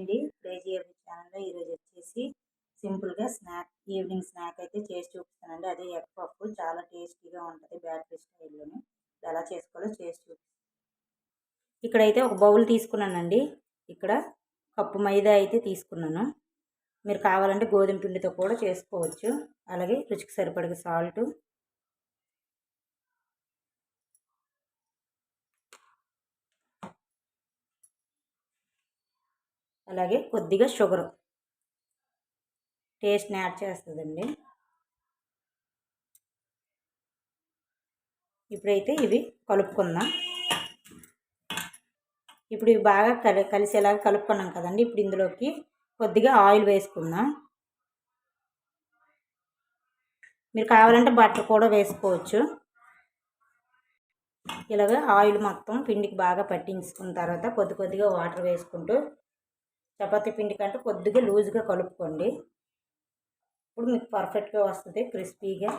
అండి. క్రేజీ ఎవరి ఛానల్లో ఈరోజు వచ్చేసి సింపుల్గా స్నాక్ ఈవినింగ్ స్నాక్ అయితే చేసి చూపిస్తానండి. అదే ఎగ్ పప్పు చాలా టేస్టీగా ఉంటుంది బ్యాటరీ స్టైల్లోని ఎలా చేసుకోవాలో చేసి చూపిస్తాను ఇక్కడైతే ఒక బౌల్ తీసుకున్నానండి. ఇక్కడ కప్పు మైదా అయితే తీసుకున్నాను. మీరు కావాలంటే గోధుమ పిండితో కూడా చేసుకోవచ్చు. అలాగే రుచికి సరిపడగా సాల్టు అలాగే కొద్దిగా షుగరు. టేస్ట్ని యాడ్ చేస్తుందండి. ఇప్పుడైతే ఇవి కలుపుకుందాం. ఇప్పుడు ఇవి బాగా కలి కలిసేలాగా కలుపుకున్నాం కదండి. ఇప్పుడు ఇందులోకి కొద్దిగా ఆయిల్ వేసుకుందాం. మీరు కావాలంటే బటర్ కూడా వేసుకోవచ్చు. ఇలాగ ఆయిల్ మొత్తం పిండికి బాగా పట్టించుకున్న తర్వాత కొద్ది కొద్దిగా వాటర్ వేసుకుంటూ చపాతీ పిండి కంటే కొద్దిగా లూజ్గా కలుపుకోండి. ఇప్పుడు మీకు పర్ఫెక్ట్గా వస్తుంది క్రిస్పీగా.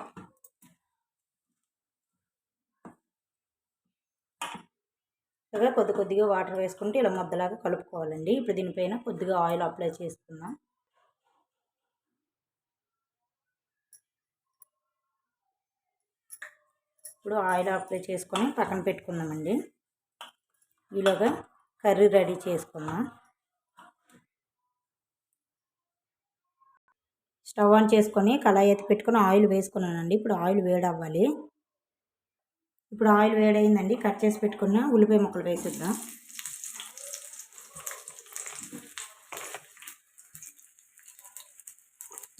ఇలా కొద్ది కొద్దిగా వాటర్ వేసుకుంటే ఇలా ముద్దలాగా కలుపుకోవాలండి. ఇప్పుడు దీనిపైన కొద్దిగా ఆయిల్ అప్లై చేసుకుందాం. ఇప్పుడు ఆయిల్ అప్లై చేసుకొని పక్కన పెట్టుకుందామండి. ఈలోగా కర్రీ రెడీ చేసుకుందాం. స్టవ్ ఆన్ చేసుకొని కళాయి ఎత్తి పెట్టుకొని ఆయిల్ వేసుకున్నానండి. ఇప్పుడు ఆయిల్ వేడవ్వాలి. ఇప్పుడు ఆయిల్ వేడైందండి. కట్ చేసి పెట్టుకున్న ఉల్లిపాయ ముక్కలు వేసేద్దాం.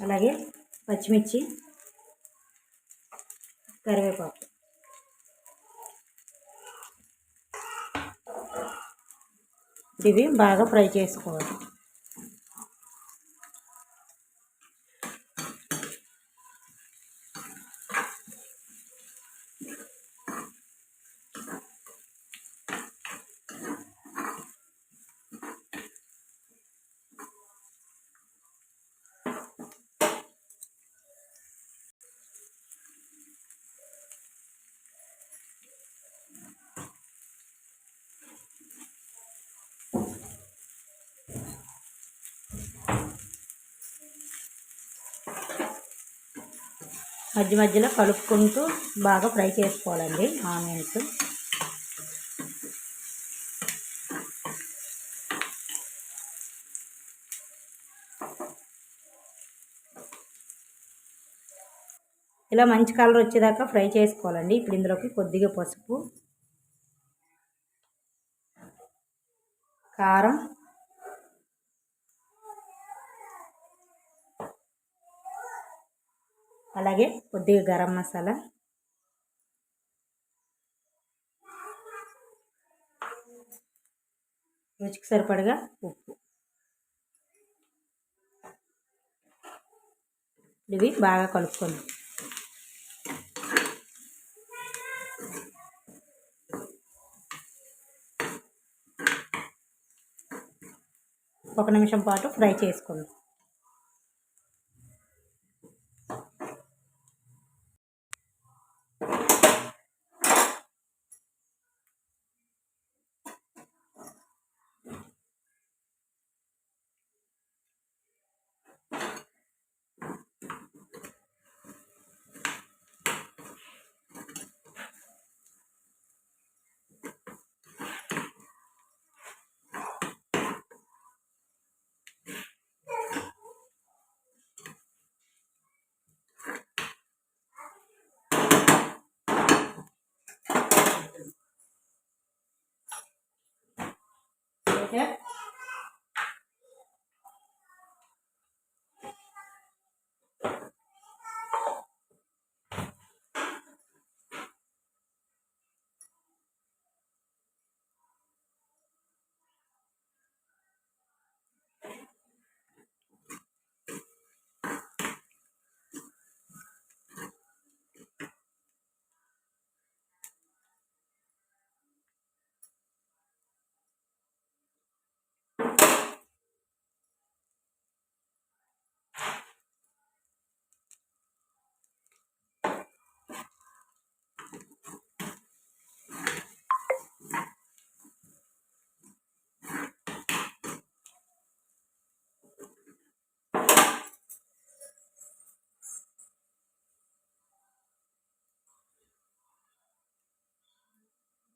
అలాగే పచ్చిమిర్చి కరివేపాకు. ఇవి బాగా ఫ్రై చేసుకోవాలి. మధ్య మధ్యలో కలుపుకుంటూ బాగా ఫ్రై చేసుకోవాలండి ఆనియన్స్. ఇలా మంచి కలర్ వచ్చేదాకా ఫ్రై చేసుకోవాలండి. ఇప్పుడు ఇందులోకి కొద్దిగా పసుపు కారం అలాగే కొద్దిగా గరం మసాలా. రుచికి సరిపడగా ఉప్పు. ఇవి బాగా కలుపుకోండి ఒక నిమిషం పాటు ఫ్రై చేసుకోండి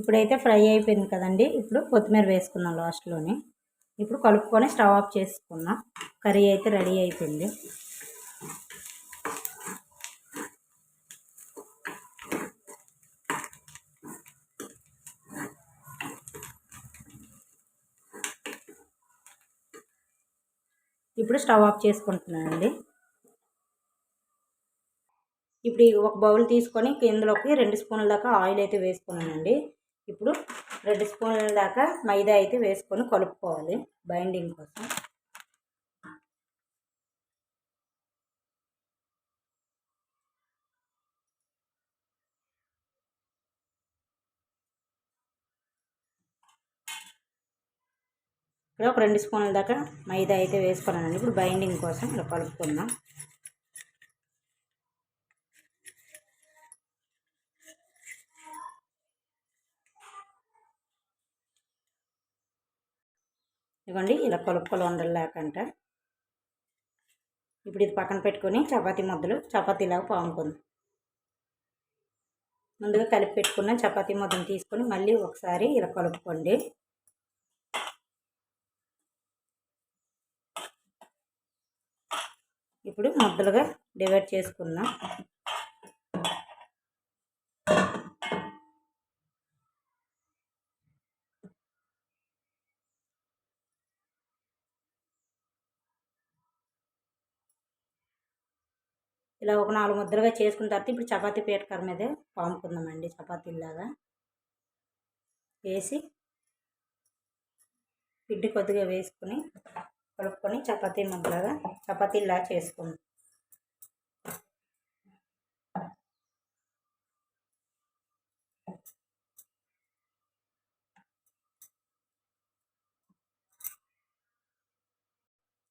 ఇప్పుడైతే ఫ్రై అయిపోయింది కదండి. ఇప్పుడు కొత్తిమీర వేసుకున్నాం లాస్ట్లోని. ఇప్పుడు కలుపుకొని స్టవ్ ఆఫ్ చేసుకున్నాం కర్రీ అయితే రెడీ అయిపోయింది. ఇప్పుడు స్టవ్ ఆఫ్ చేసుకుంటున్నానండి. ఇప్పుడు ఒక బౌల్ తీసుకొని ఇందులోకి రెండు స్పూన్ల దాకా ఆయిల్ అయితే వేసుకున్నానండి. ఇప్పుడు రెండు స్పూన్ల దాకా మైదా అయితే వేసుకొని కలుపుకోవాలి బైండింగ్ కోసం. ఇక్కడ ఒక రెండు స్పూన్ల దాకా మైదా అయితే వేసుకున్నానండి. ఇప్పుడు బైండింగ్ కోసం ఇలా కలుపుకుందాం. ఇదిగోండి ఇలా కలుపుకొని ఉండలు లేకంట ఇప్పుడు ఇది పక్కన పెట్టుకొని చపాతీ ముద్దలు చపాతీలాగా పాముకుంది. ముందుగా కలిపి పెట్టుకున్న చపాతీ ముద్దను తీసుకొని మళ్ళీ ఒకసారి ఇలా కలుపుకోండి. ఇప్పుడు ముద్దలుగా డివైడ్ చేసుకున్నాం ఇలా ఒక నాలుగు ముద్దలుగా చేసుకున్న తర్వాత ఇప్పుడు చపాతీ పీటకర మీదే పాముకుందామండి చపాతీలాగా వేసి పిండి కొద్దిగా వేసుకొని కలుపుకొని చపాతీ ముద్దలాగా చపాతీలా చేసుకుందాం.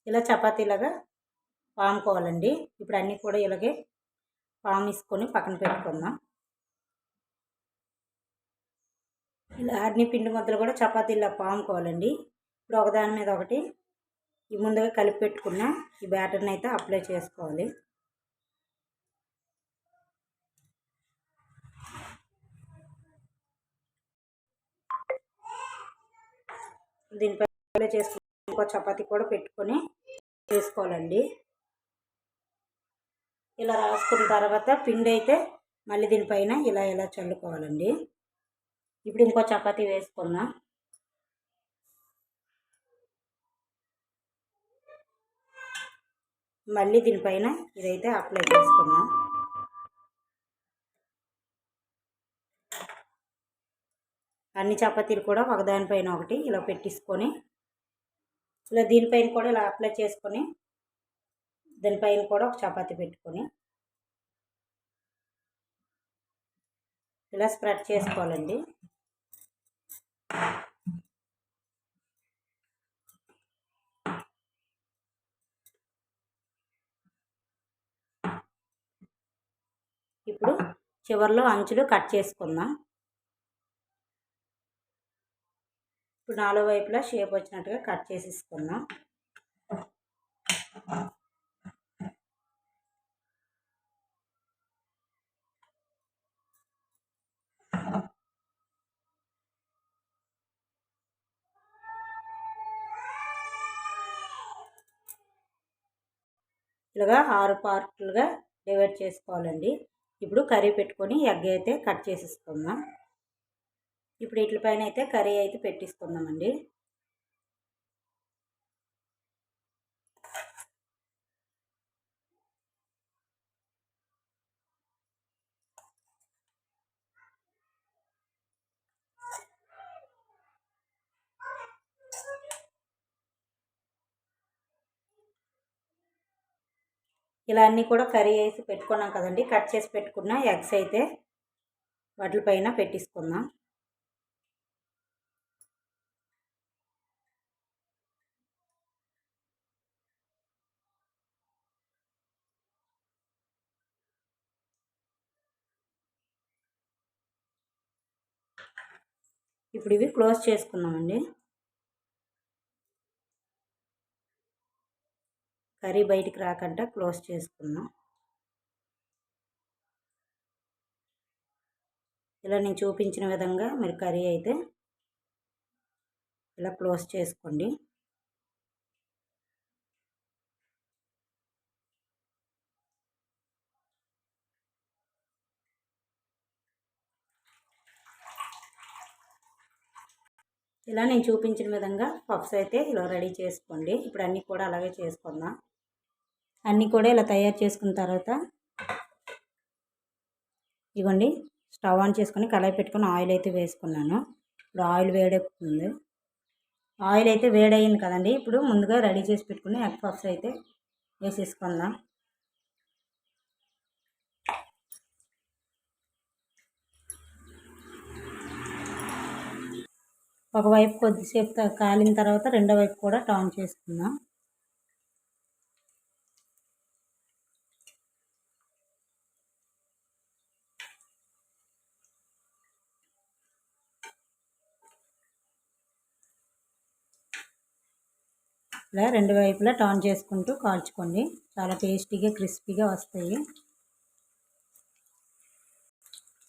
ఇలా చపాతీలాగా పాముకోవాలండి ఇప్పుడు అన్నీ కూడా ఇలాగే పామిసుకొని పక్కన పెట్టుకుందాం. ఇలా అన్ని పిండి ముద్దలు కూడా చపాతీలా పాముకోవాలండి ఇప్పుడు ఒకదాని మీద ఒకటి ఈ ముందుగా కలిపి పెట్టుకున్న ఈ బ్యాటర్ని అయితే అప్లై చేసుకోవాలి. దీనిపై అప్లై చేసుకుని ఇంకో చపాతీ కూడా పెట్టుకొని చేసుకోవాలండి. ఇలా రాసుకున్న తర్వాత పిండి అయితే మళ్ళీ దీనిపైన ఇలా ఇలా చల్లుకోవాలండి. ఇప్పుడు ఇంకో చపాతీ వేసుకుందాం. మళ్ళీ దీనిపైన ఇదైతే అప్లై చేసుకున్నాం అన్ని చపాతీలు కూడా ఒకదానిపైన ఒకటి ఇలా పెట్టించుకొని ఇలా దీనిపైన కూడా ఇలా అప్లై చేసుకొని దానిపైన కూడా ఒక చపాతీ పెట్టుకొని ఇలా స్ప్రెడ్ చేసుకోవాలండి. ఇప్పుడు చివరిలో అంచులు కట్ చేసుకుందాం. ఇప్పుడు నాలుగు వైపులా షేప్ వచ్చినట్టుగా కట్ చేసేసుకుందాం. ఇలాగా ఆరు పార్ట్లుగా డివైడ్ చేసుకోవాలండి. ఇప్పుడు కర్రీ పెట్టుకొని ఎగ్ అయితే కట్ చేసేసుకుందాం. ఇప్పుడు వీటిపైన అయితే కర్రీ అయితే పెట్టేసుకుందామండి. ఇలా అన్నీ కూడా కర్రీ వేసి పెట్టుకున్నాం కదండి. కట్ చేసి పెట్టుకున్న ఎగ్స్ అయితే వాటిపైన పెట్టేసుకుందాం. ఇప్పుడు ఇవి క్లోజ్ చేసుకుందామండి. కర్రీ బయటికి రాకుండా క్లోజ్ చేసుకున్నాం ఇలా నేను చూపించిన విధంగా మీరు కర్రీ అయితే ఇలా క్లోజ్ చేసుకోండి. ఇలా నేను చూపించిన విధంగా పఫ్స్ అయితే ఇలా రెడీ చేసుకోండి. ఇప్పుడు అన్నీ కూడా అలాగే చేసుకుందాం. అన్నీ కూడా ఇలా తయారు చేసుకున్న తర్వాత ఇవ్వండి స్టవ్ ఆన్ చేసుకొని కళాయి పెట్టుకొని ఆయిల్ అయితే వేసుకున్నాను. ఇప్పుడు ఆయిల్ వేడెక్కుతుంది. ఆయిల్ అయితే వేడయింది కదండి. ఇప్పుడు ముందుగా రెడీ చేసి పెట్టుకుని ఎగ్ పఫ్స్ అయితే వేసేసుకుందాం. ఒకవైపు కొద్దిసేపు కాలిన తర్వాత రెండో వైపు కూడా టర్న్ చేసుకుందాం. ఇలా రెండు వైపులా టర్న్ చేసుకుంటూ కాల్చుకోండి. చాలా టేస్టీగా క్రిస్పీగా వస్తాయి.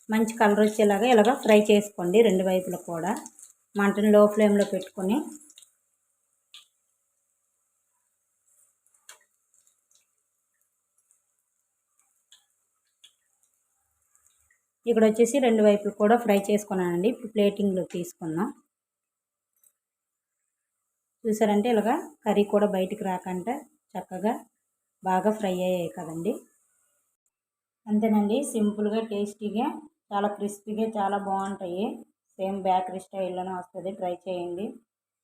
మంచి కలర్ వచ్చేలాగా ఇలాగ ఫ్రై చేసుకోండి రెండు వైపులా కూడా. మంటను లో ఫ్లేమ్లో పెట్టుకొని. ఇక్కడ వచ్చేసి రెండు వైపులు కూడా ఫ్రై చేసుకున్నానండి. ఇప్పుడు ప్లేటింగ్లో తీసుకుందాం. చూసారంటే ఇలాగా కర్రీ కూడా బయటికి రాకుండా చక్కగా బాగా ఫ్రై అయ్యాయి కదండి. అంతేనండి సింపుల్గా టేస్టీగా చాలా క్రిస్పీగా చాలా బాగుంటాయి. సేమ్ బేకరీ స్టైల్లోనే వస్తుంది. ట్రై చేయండి.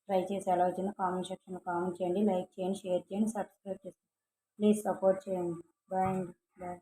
ట్రై చేసి ఎలా వచ్చిందో కామెంట్ సెక్షన్లో కామెంట్ చేయండి. లైక్ చేయండి షేర్ చేయండి సబ్స్క్రైబ్ చేయండి ప్లీజ్ సపోర్ట్ చేయండి. బాయ్ అండి. బాయ్.